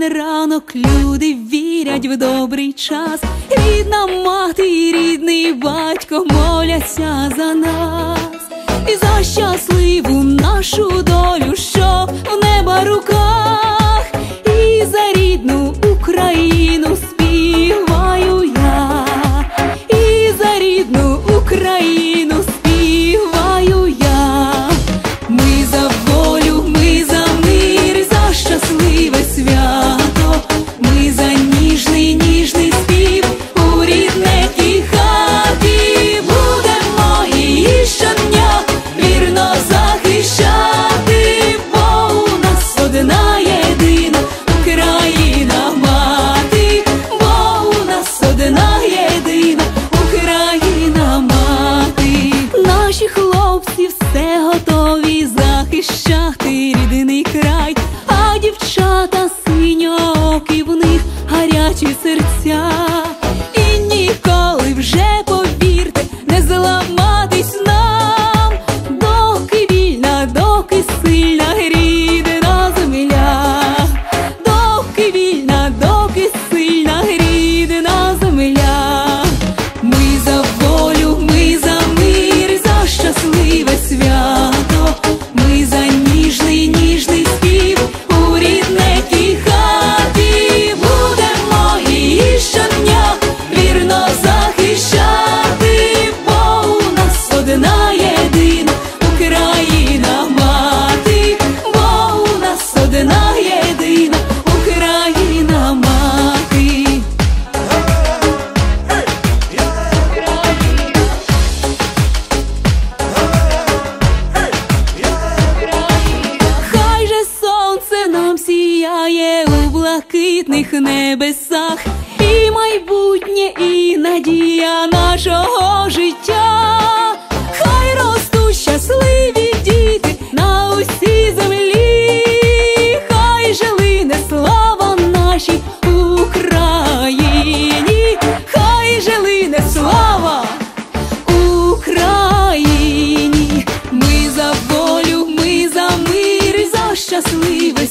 не ранок люди вірять в добрий час. Рідна мати, і рідний батько моляться за нас, і за щасливу нашу долю. готові захищати рідний. блакитних небесах, і майбутнє, і надія нашого життя, хай ростуть щасливі діти на усій землі, хай жили не слава нашій Україні, хай жили не слава Україні, ми за волю, ми за мир, за щасливість.